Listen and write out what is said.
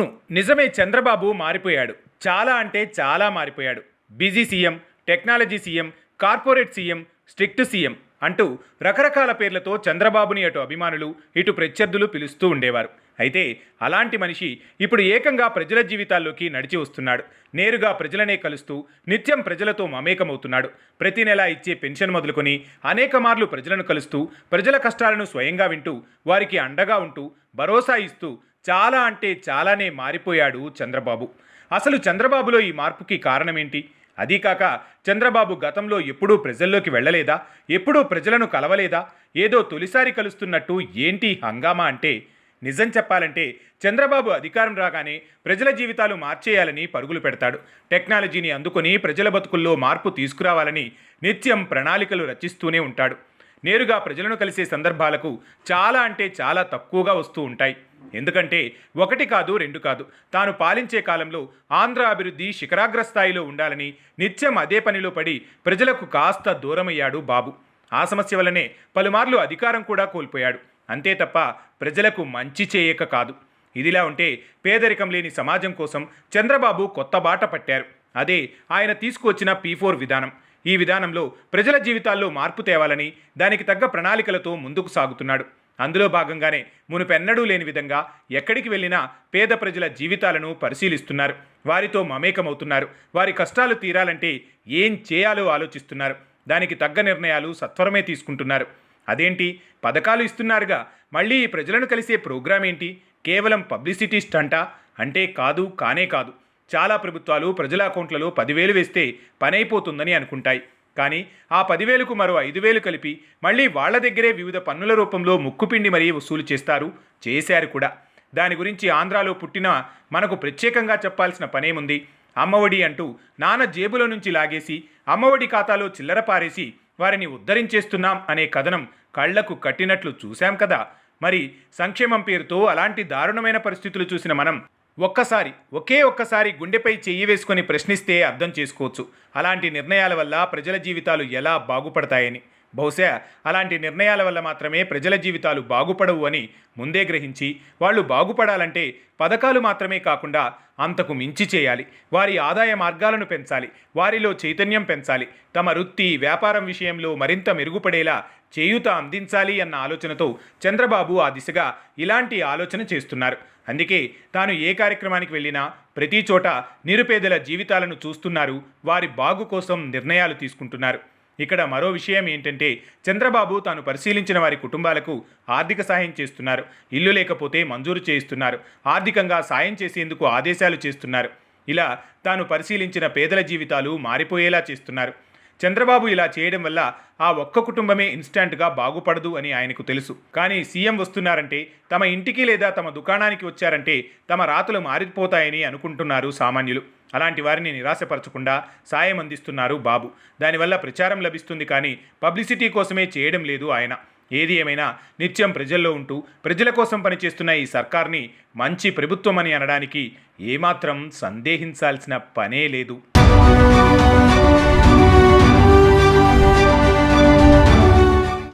అవును నిజమే చంద్రబాబు మారిపోయాడు. చాలా అంటే చాలా మారిపోయాడు. Busy CM technology CM corporate CM strict CM అంటూ రకరకాల పేర్లతో చంద్రబాబుని అటు అభిమానులు ఇటు ప్రత్యర్థులు పిలుస్తూ ఉండేవారు. అయితే అలాంటి మనిషి ఇప్పుడు ఏకంగా ప్రజల జీవితాల్లోకి నడిచి వస్తున్నాడు. నేరుగా ప్రజలనే కలుస్తూ నిత్యం ప్రజలతో మమేకమవుతున్నాడు. ప్రతి నెల ఇచ్చే పెన్షన్ మొదలుకొని అనేక మార్లు ప్రజలను కలుస్తూ ప్రజల కష్టాలను స్వయంగా వింటూ వారికి అండగా ఉంటూ భరోసా ఇస్తూ చాలా అంటే చాలానే మారిపోయాడు చంద్రబాబు. అసలు చంద్రబాబులో ఈ మార్పుకి కారణమేంటి? అదీ కాక చంద్రబాబు గతంలో ఎప్పుడూ ప్రజల్లోకి వెళ్ళలేదా? ఎప్పుడూ ప్రజలను కలవలేదా? ఏదో తొలిసారి కలుస్తున్నట్టు ఏంటి హంగామా అంటే నిజం చెప్పాలంటే చంద్రబాబు అధికారం రాగానే ప్రజల జీవితాలు మార్చేయాలని పరుగులు పెడతాడు. టెక్నాలజీని అందుకొని ప్రజల బతుకుల్లో మార్పు తీసుకురావాలని నిత్యం ప్రణాళికలు రచిస్తూనే ఉంటాడు. నేరుగా ప్రజలను కలిసే సందర్భాలకు చాలా అంటే చాలా తక్కువగా వస్తూ ఉంటాయి. ఎందుకంటే ఒకటి కాదు రెండు కాదు. తాను పాలించే కాలంలో ఆంధ్ర అభివృద్ధి శిఖరాగ్ర స్థాయిలో ఉండాలని నిత్యం అదే పనిలో పడి ప్రజలకు కాస్త దూరమయ్యాడు బాబు. ఆ సమస్య వల్లనే పలుమార్లు అధికారం కూడా కోల్పోయాడు. అంతే తప్ప ప్రజలకు మంచి చేయక కాదు. ఇదిలా ఉంటే పేదరికం లేని సమాజం కోసం చంద్రబాబు కొత్త బాట పట్టారు. అదే ఆయన తీసుకువచ్చిన పీ ఫోర్ విధానం. ఈ విధానంలో ప్రజల జీవితాల్లో మార్పు తేవాలని దానికి తగ్గ ప్రణాళికలతో ముందుకు సాగుతున్నాడు. అందులో భాగంగానే మునుపెన్నడూ లేని విధంగా ఎక్కడికి వెళ్ళినా పేద ప్రజల జీవితాలను పరిశీలిస్తున్నారు. వారితో మమేకమవుతున్నారు. వారి కష్టాలు తీరాలంటే ఏం చేయాలో ఆలోచిస్తున్నారు. దానికి తగ్గ నిర్ణయాలు సత్వరమే తీసుకుంటున్నారు. అదేంటి? పథకాలు ఇస్తున్నారుగా. మళ్ళీ ఈ ప్రజలను కలిసే ప్రోగ్రాం ఏంటి కేవలం పబ్లిసిటీ స్టంటా? అంటే కాదు కానే కాదు. చాలా ప్రభుత్వాలు ప్రజల అకౌంట్లలో పదివేలు వేస్తే పనైపోతుందని అనుకుంటాయి. కానీ ఆ పదివేలకు మరో ఐదు వేలు కలిపి మళ్ళీ వాళ్ళ దగ్గరే వివిధ పన్నుల రూపంలో ముక్కుపిండి మరీ వసూలు చేస్తారు చేశారు కూడా. దాని గురించి ఆంధ్రాలో పుట్టిన మనకు ప్రత్యేకంగా చెప్పాల్సిన పనేముంది. అమ్మఒడి అంటూ నాన్న జేబులో నుంచి లాగేసి అమ్మఒడి ఖాతాలో చిల్లర పారేసి వారిని ఉద్ధరించేస్తున్నాం అనే కథనం కళ్ళకు కట్టినట్లు చూశాం కదా. మరి సంక్షేమం పేరుతో అలాంటి దారుణమైన పరిస్థితులు చూసిన మనం ఒక్కసారి ఒకే ఒక్కసారి గుండెపై చెయ్యి వేసుకొని ప్రశ్నిస్తే అర్థం చేసుకోవచ్చు. అలాంటి నిర్ణయాల వల్ల ప్రజల జీవితాలు ఎలా బాగుపడతాయని. బహుశా అలాంటి నిర్ణయాల వల్ల మాత్రమే ప్రజల జీవితాలు బాగుపడవు అని ముందే గ్రహించి వాళ్ళు బాగుపడాలంటే పథకాలు మాత్రమే కాకుండా అంతకు మించి చేయాలి. వారి ఆదాయ మార్గాలను పెంచాలి వారిలో చైతన్యం పెంచాలి తమ వృత్తి వ్యాపారం విషయంలో మరింత మెరుగుపడేలా చేయూత అందించాలి అన్న ఆలోచనతో చంద్రబాబు ఆ దిశగా ఇలాంటి ఆలోచన చేస్తున్నారు. అందుకే తాను ఏ కార్యక్రమానికి వెళ్ళినా ప్రతి చోట నిరుపేదల జీవితాలను చూస్తున్నారు వారి బాగు కోసం నిర్ణయాలు తీసుకుంటున్నారు. ఇక్కడ మరో విషయం ఏంటంటే చంద్రబాబు తాను పరిశీలించిన వారి కుటుంబాలకు ఆర్థిక సాయం చేస్తున్నారు. ఇల్లు లేకపోతే మంజూరు చేయిస్తున్నారు. ఆర్థికంగా సాయం చేసేందుకు ఆదేశాలు చేస్తున్నారు. ఇలా తాను పరిశీలించిన పేదల జీవితాలు మారిపోయేలా చేస్తున్నారు. చంద్రబాబు ఇలా చేయడం వల్ల ఆ ఒక్క కుటుంబమే ఇన్స్టాంట్గా బాగుపడదు అని ఆయనకు తెలుసు. కానీ సీఎం వస్తున్నారంటే తమ ఇంటికి లేదా తమ దుకాణానికి వచ్చారంటే తమ రాతలు మారిపోతాయని అనుకుంటున్నారు సామాన్యులు. అలాంటి వారిని నిరాశపరచకుండా సాయం అందిస్తున్నారు బాబు. దానివల్ల ప్రచారం లభిస్తుంది కానీ పబ్లిసిటీ కోసమే చేయడం లేదు ఆయన. ఏది ఏమైనా నిత్యం ప్రజల్లో ఉంటూ ప్రజల కోసం పనిచేస్తున్న ఈ సర్కార్ని మంచి ప్రభుత్వం అని అనడానికి ఏమాత్రం సందేహించాల్సిన పనే లేదు.